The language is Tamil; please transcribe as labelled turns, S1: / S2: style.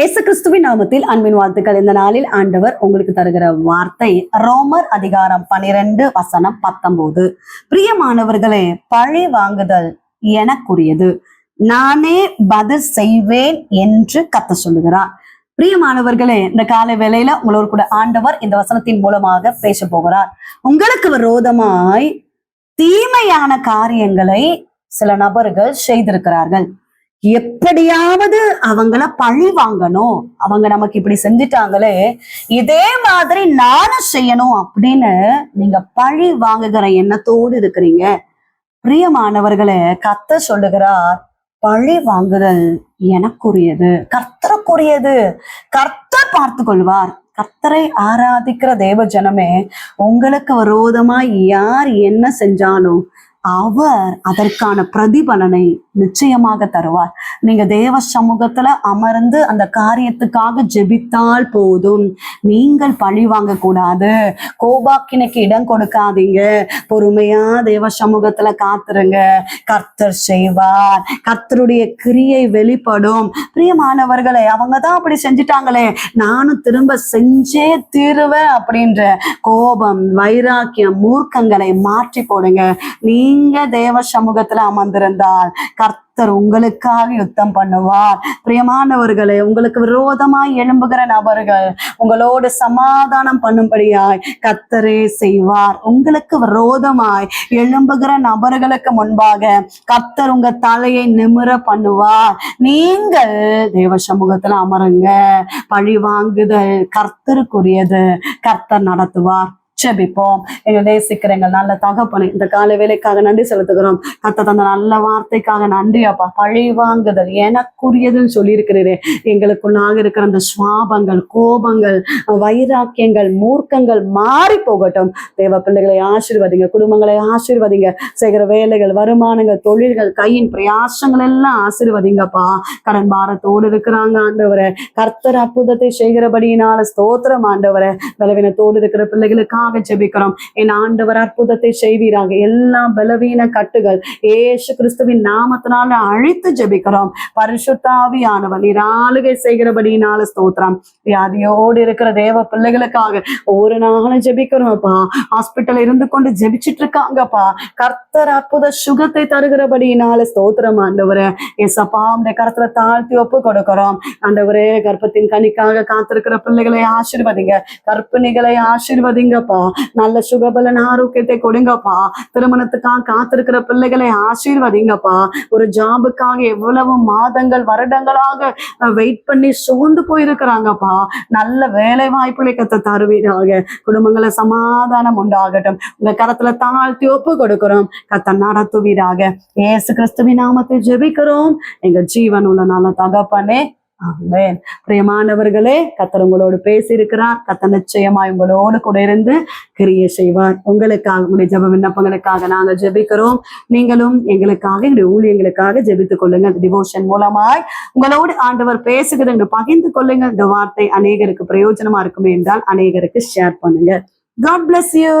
S1: இயேசு கிறிஸ்துவின் நாமத்தில் அன்பின் வாழ்த்துக்கள். இந்த நாளில் ஆண்டவர் உங்களுக்கு தருகிற வார்த்தை ரோமர் அதிகாரம் பனிரெண்டு வசனம் பத்தொன்பது. பிரியமானவர்களே பழி வாங்குதல் எனக்குரியது. நானே பதில் செய்வேன் என்று கத்த சொல்லுகிறார். பிரியமானவர்களே இந்த காலை வேளையில உங்களோடு கூட ஆண்டவர் இந்த வசனத்தின் மூலமாக பேச போகிறார். உங்களுக்கு விரோதமாய் தீமையான காரியங்களை சில நபர்கள் செய்திருக்கிறார்கள். எப்படியாவது அவங்கள பழி வாங்கணும். அவங்க நமக்கு இப்படி செஞ்சுட்டாங்களே இதே மாதிரி நானும் செய்யணும் அப்படின்னு நீங்க பழி வாங்குகிற எண்ணத்தோடு இருக்கிறீங்க. பிரியமானவர்களை கத்த சொல்லுகிறார் பழி வாங்குதல் எனக்குரியது. கர்த்தருக்குரியது. கர்த்தர் பார்த்து கொள்வார் கர்த்தரை ஆராதிக்கிற தேவ ஜனமே உங்களுக்கு விரோதமா யார் என்ன செஞ்சாலும் அவர் அதற்கான பிரதிபலனை நிச்சயமாக தருவார். நீங்க தேவ சமூகத்துல அமர்ந்து அந்த காரியத்துக்காக ஜெபித்தால் போதும். நீங்கள் பழி வாங்க கூடாது கோபாக்கினைக்கு இடம் கொடுக்காதீங்க. பொறுமையா தேவ சமூகத்துல காத்துருங்க. கர்த்தர் செய்வார். கர்த்தருடைய கிரியை வெளிப்படும். பிரியமானவர்களே அவங்க தான் அப்படி செஞ்சுட்டாங்களே. நானும் திரும்ப செஞ்சே தீருவேன் அப்படின்ற கோபம் வைராக்கியம் மூர்க்கங்களை மாற்றி போடுங்க. நீங்க தேவ சமூகத்துல அமர்ந்திருந்தால் கர்த்தர் உங்களுக்காக யுத்தம் பண்ணுவார். பிரியமானவர்களே உங்களுக்கு விரோதமாய் எழும்புகிற நபர்கள் உங்களோடு சமாதானம் பண்ணும்படியாய் கர்த்தரே செய்வார். உங்களுக்கு விரோதமாய் எழும்புகிற நபர்களுக்கு முன்பாக கர்த்தர் உங்க தலையை நிமிர பண்ணுவார். நீங்கள் தேவ சமூகத்துல அமருங்க. பழி வாங்குதல் கர்த்தருக்குரியது. கர்த்தர் நடத்துவார். ஜெபிப்போம். எங்க நேசிக்கிற எங்கள் நல்ல தகப்பனை இந்த கால வேலைக்காக நன்றி செலுத்துகிறோம். கத்த தந்த நல்ல வார்த்தைக்காக நன்றி அப்பா. பழி வாங்குதல் எனக்குரியதுன்னு சொல்லியிருக்கிறீரே. எங்களுக்குள்ளாக இருக்கிற அந்த சுவாபங்கள் கோபங்கள் வைராக்கியங்கள் மூர்க்கங்கள் மாறி போகட்டும். தேவ பிள்ளைகளை ஆசீர்வதிங்க குடும்பங்களை ஆசீர்வதிங்க. செய்கிற வேலைகள் வருமானங்கள் தொழில்கள் கையின் பிரயாசங்கள் எல்லாம் ஆசீர்வதிங்கப்பா கடன் பாரத்தோடு இருக்கிறாங்க ஆண்டவரை. கர்த்தர் அற்புதத்தை செய்கிறபடியினால ஸ்தோத்திரம் ஆண்டவரை. பலவீனத்தோடு இருக்கிற பிள்ளைகளுக்காக ஜெபிக்கிறோம். என் ஆண்டவர் அற்புதத்தை செய்வீராக. எல்லா பலவீன கட்டுகள் ஏசு கிறிஸ்துவின் நாமத்தினால அழைத்து ஜெபிக்கிறோம். பரிசுத்தாவியானவர் நீர் ஆளுகை செய்கிறபடியினால ஸ்தோத்திரம். வியாதியோடு இருக்கிற தேவ பிள்ளைகளுக்காக ஒரு நாளும் ஜெபிக்கிறோம்ப்பா ஹாஸ்பிட்டல் இருந்து கொண்டு ஜெபிச்சிட்டு இருக்காங்கப்பா கர்த்தர் அற்புத சுகத்தை தருகிறபடியினால ஸ்தோத்திரம் ஆண்டவரே. ஏசப்பா உடைய கருத்துல தாழ்த்தி ஒப்பு கொடுக்கிறோம். ஆண்டவரே கர்ப்பத்தின் கனிக்காக காத்திருக்கிற பிள்ளைகளை ஆசிர்வதிங்க. கற்பிணிகளை ஆசிர்வதிங்கப்பா. நல்ல சுகபலன் ஆரோக்கியத்தை கொடுங்கப்பா. திருமணத்துக்காக காத்திருக்கிற பிள்ளைகளை ஆசீர்வதிங்கப்பா. ஒரு ஜாபுக்காக எவ்வளவு மாதங்கள் வருடங்களாக வெயிட் பண்ணி சோர்ந்து போயிருக்கிறாங்கப்பா. நல்ல வேலை வாய்ப்புகளை கத்த தருவீராக. குடும்பங்களை சமாதானம் உண்டாகட்டும். உங்க கரத்துல தாழ்த்தி ஒப்பு கொடுக்கிறோம். கத்த நடத்துவீராக. ஏசு கிறிஸ்துவின் நாமத்தை ஜெபிக்கிறோம். எங்க ஜீவன் உள்ள நல்ல தகப்பனே ஆமென். பிரியமானவர்களே கத்தர் உங்களோடு பேசியிருக்கிறார். கத்த நிச்சயமாய் உங்களோடு கூட இருந்து கிரியை செய்வார். உங்களுக்காக உங்களுடைய ஜெப விண்ணப்பங்களுக்காக நாங்க ஜெபிக்கிறோம். நீங்களும் எங்களுக்காக எங்களுடைய ஊழியங்களுக்காக ஜெபித்துக் கொள்ளுங்கள். டிவோஷன் மூலமாய் உங்களோடு ஆண்டவர் பேசுகிறது என்று பகிர்ந்து கொள்ளுங்க இந்த வார்த்தை அநேகருக்கு பிரயோஜனமா இருக்குமே என்றால் அநேகருக்கு ஷேர் பண்ணுங்க காட் பிளஸ் யூ